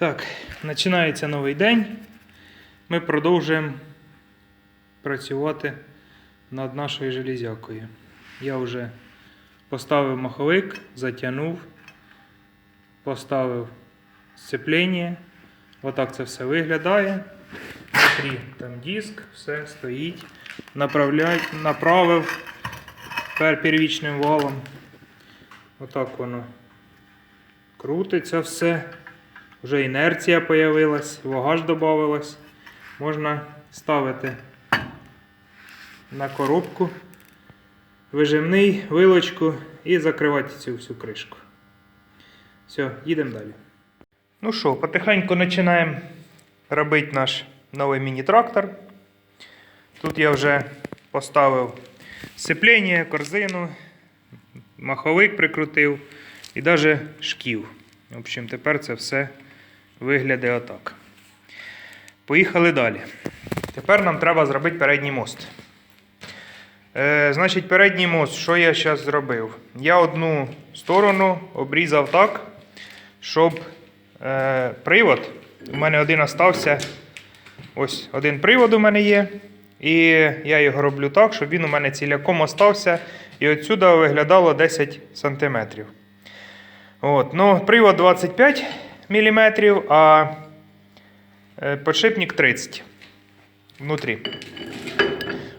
Так, починається новий день. Ми продовжуємо працювати над нашою железякою. Я вже поставив маховик, затягнув, поставив сцеплення. Отак це все виглядає. Внутрі там диск, все стоїть. Направляй, направив пер первічним валом. Отак воно крутиться все. Вже інерція появилась, вага ж додавалась. Можна ставити на коробку вижимний, вилочку і закривати цю всю кришку. Все, їдемо далі. Ну що, потихеньку починаємо робити наш новий міні-трактор. Тут я вже поставив сцеплення, корзину, маховик прикрутив і навіть шків. В общем, тепер це все виглядає отак. Поїхали далі. Тепер нам треба зробити передній мост. Е, значить, передній мост, що я зараз зробив? Я одну сторону обрізав так, щоб е, привод. У мене один остався. Ось один привод у мене є. І я його роблю так, щоб він у мене ціляком остався. І отсюди виглядало 10 см. От, ну, привод 25 мм, а е, подшипник 30 внутрі.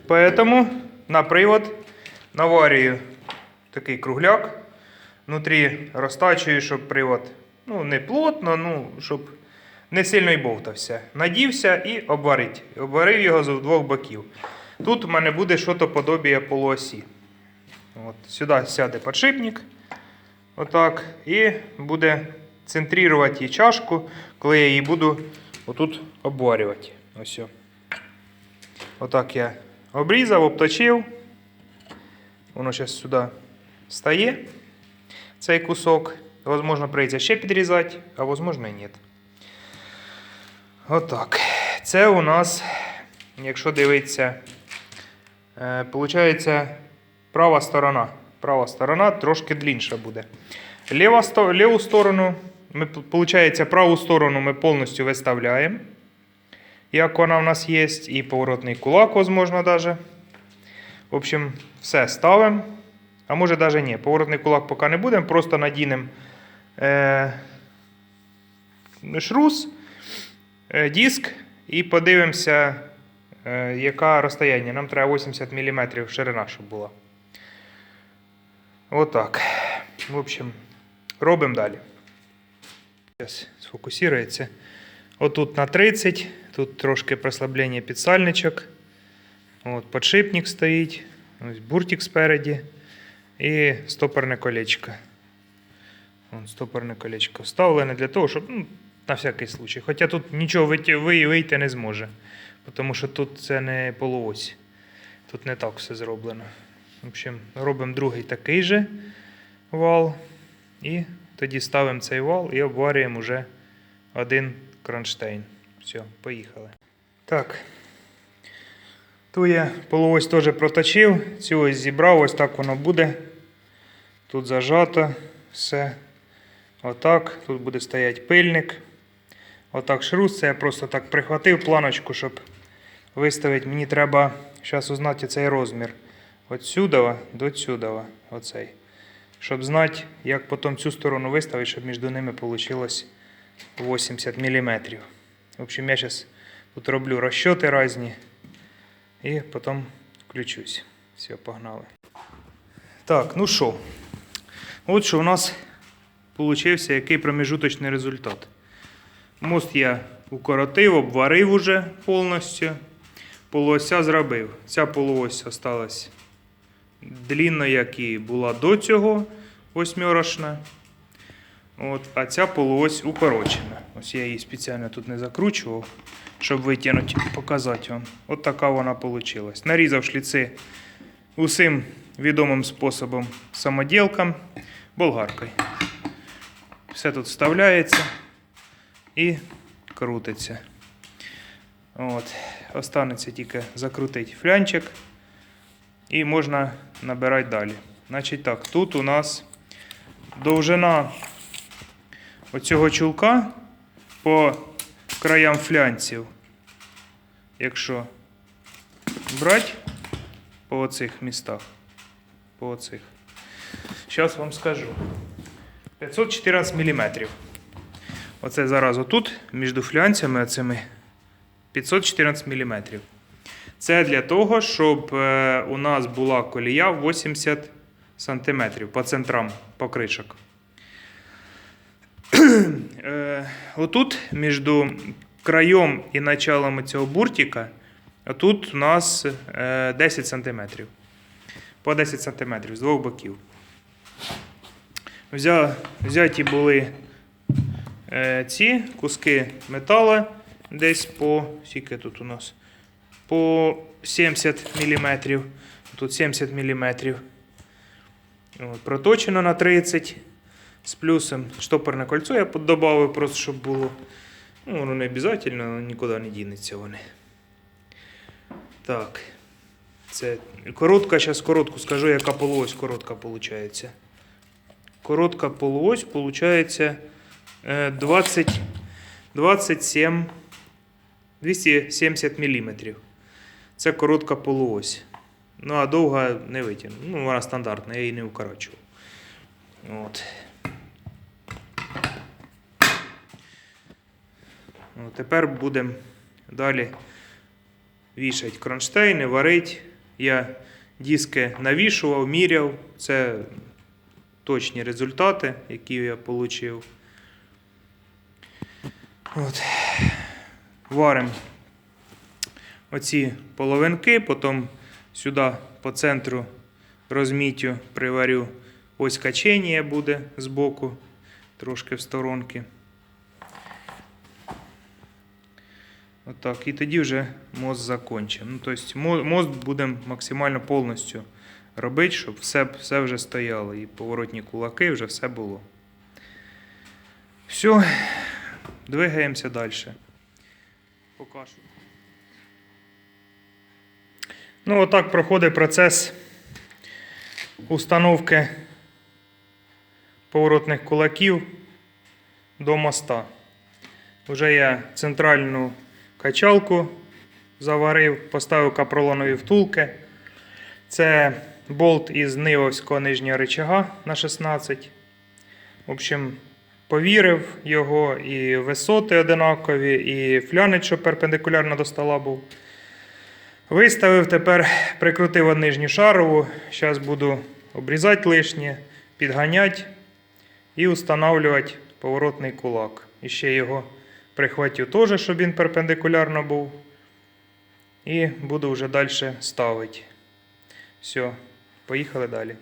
Поэтому на привод наварюю такий кругляк. Внутрі розтачую, щоб привод ну, не плотно, ну, щоб не сильно й бовтався. Надівся і обварить. Обварив його з двох боків. Тут у мене буде щось подобіє полуосі. От, сюди сяде подшипник. Отак. І буде центрувати її чашку, коли я її буду отут обварювати. Ось. Отак я обрізав, обточив. Воно зараз сюди стає, цей кусок. Возможно, прийдеться ще підрізати, а возможно і ні. Отак. Це у нас, якщо дивитися, е, получається права сторона. Права сторона трошки длінша буде. Ліву сторону, ми, виходить, праву сторону ми повністю виставляємо, як вона в нас є, і поворотний кулак, возможно, даже. В общем, все ставимо. А може навіть ні, поворотний кулак поки не будемо, просто надінемо е, шрус, е, диск і подивимося, е, яке розстояння. Нам треба 80 мм ширина, щоб була. Отак. В общем, робимо далі. Зараз сфокусується. Отут на 30, тут трошки прослаблення підсальничок. От, подшипник стоїть, ось буртик спереді і стопорне колечко. Вон, стопорне колечко вставлене для того, щоб ну, на всякий случай. Хоча тут нічого вийти, не зможе, тому що тут це не полуось. Тут не так все зроблено. В общем, робимо другий такий же вал. І тоді ставимо цей вал і обварюємо вже один кронштейн. Все, поїхали. Так. Ту я полуось теж проточив, цю ось зібрав, ось так воно буде. Тут зажато все. Отак. Тут буде стояти пильник. Отак шрус. Це я просто так прихватив планочку, щоб виставити. Мені треба зараз узнати цей розмір. Отсюди до сюди. Оцей. Щоб знати, як потім цю сторону виставити, щоб між ними вийшло 80 мм. В общем, я зараз тут роблю розчоти різні. І потім включусь. Все, погнали. Так, ну що? От що у нас получився який промежуточний результат. Мост я укоротив, обварив уже повністю. Полуося зробив. Ця полуось осталась длінна, як і була до цього восьмерочна. От, а ця полуось укорочена. Ось я її спеціально тут не закручував, щоб витягнути, показати вам. От така вона вийшла. Нарізав шліци усім відомим способом самоділкам болгаркою. Все тут вставляється і крутиться. От. Останеться тільки закрутити флянчик і можна набирати далі. Значить так, тут у нас довжина оцього чулка по краям флянців. Якщо брати по оцих містах. По оцих. Зараз вам скажу. 514 мм. Оце зараз отут, між флянцями оцими 514 мм. Це для того, щоб е, у нас була колія 80 см по центрам покришок. Е, Отут, між краєм і началом цього буртика, тут у нас е, 10 см. По 10 см з двох боків. Взя, взяті були е, ці куски металу десь по скільки тут у нас? По 70 мм. Тут 70 мм. Проточено на 30 з плюсом. Штопорне кольцо я додав, просто щоб було. Ну, воно не обов'язково, нікуди не дінеться вони. Так. Це коротка, зараз коротку скажу, яка полуось коротка виходить. Коротка полуось виходить 20, 27, 270 мм. Це коротка полуось. Ну, а довга не витягну. Ну, вона стандартна, я її не укорочував. От. Ну, тепер будемо далі вішати кронштейни, варити. Я диски навішував, міряв. Це точні результати, які я отримав. От. Варимо оці половинки, потім сюди по центру розмітю приварю. Ось качення буде збоку, трошки в сторонки. Отак. І тоді вже мост закончимо. Ну, тобто мо- мост будемо максимально повністю робити, щоб все, все вже стояло. І поворотні кулаки вже все було. Все, двигаємося далі. Покажу. Ну, отак проходить процес установки поворотних кулаків до моста. Вже я центральну качалку заварив, поставив капролонові втулки. Це болт із Нивовського нижнього рычага на 16. В общем, повірив його, і висоти одинакові, і флянець, перпендикулярно до стола був. Виставив, тепер прикрутив нижню шарову. Зараз буду обрізати лишнє, підганяти і встановлювати поворотний кулак. І ще його прихватю теж, щоб він перпендикулярно був. І буду вже далі ставити. Все, поїхали далі.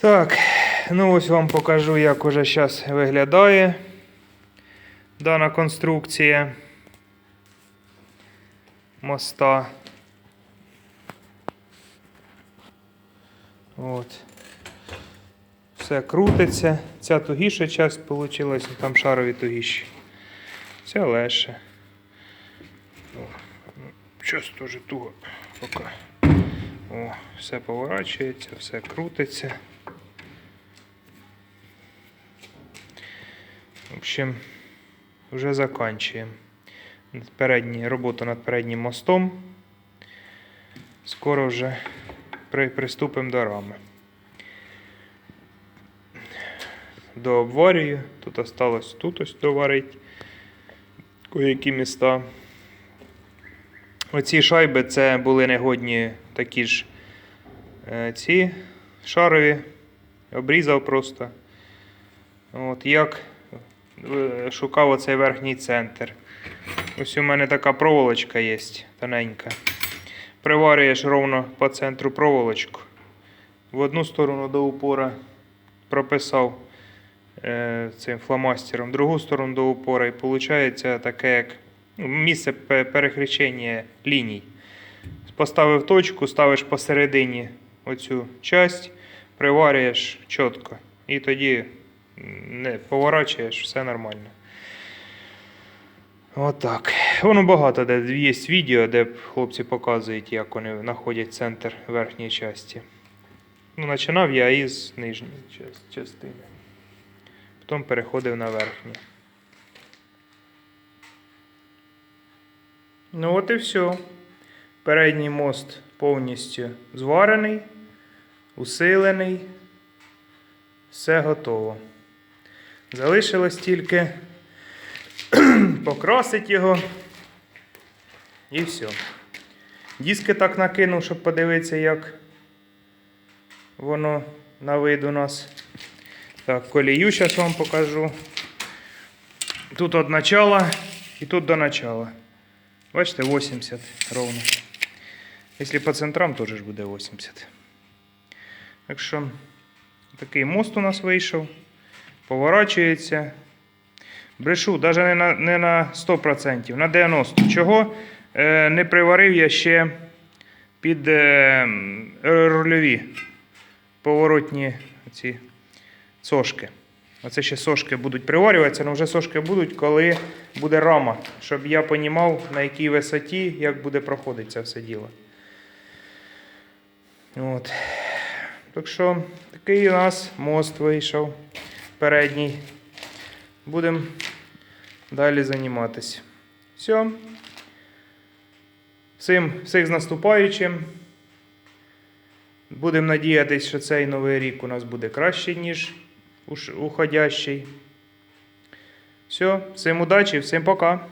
Так, ну ось вам покажу, як уже зараз виглядає дана конструкція моста. От. Все крутиться. Ця тугіша часть вийшла, там шарові тугіші. Це легше. Зараз теж туго поки. О, все поворачується, все крутиться. В общем, вже закінчуємо. Передні, роботу над переднім мостом. Скоро вже при, приступимо до рами. До обварюю. Тут осталось тут ось доварити кое-які міста. Оці шайби це були негодні такі ж е, ці шарові. Обрізав просто. От як шукав оцей верхній центр. Ось у мене така проволочка є тоненька. Приварюєш ровно по центру проволочку. В одну сторону до упора прописав е, цим фломастером, в другу сторону до упора. І виходить таке як ну, місце пе- перехрещення ліній. Поставив точку, ставиш посередині оцю часть, приварюєш чітко. І тоді не поворачуєш, все нормально. Отак. Воно багато де є відео, де хлопці показують, як вони знаходять центр верхньої частини. Ну, починав я із нижньої частини. потім переходив на верхнє. Ну от і все. Передній мост повністю зварений, усилений. Все готово. Залишилось тільки покрасити його. І все. Диски так накинув, щоб подивитися, як воно на вид у нас. Так, колію зараз вам покажу. Тут від начала і тут до начала. Бачите, 80 ровно. Якщо по центрам, теж буде 80. Так що такий мост у нас вийшов. Поворачується. Брешу, навіть не на, не на 100%, на 90%. Чого? Е, не приварив я ще під е, рульові поворотні ці сошки. Оце ще сошки будуть приварюватися, але вже сошки будуть, коли буде рама, щоб я розумів, на якій висоті, як буде проходити це все діло. От. Так що такий у нас мост вийшов передній. Будемо далі займатися. Все. Всім, всіх з наступаючим. Будемо надіятися, що цей новий рік у нас буде кращий, ніж уходящий. Все, всім удачі, всім пока.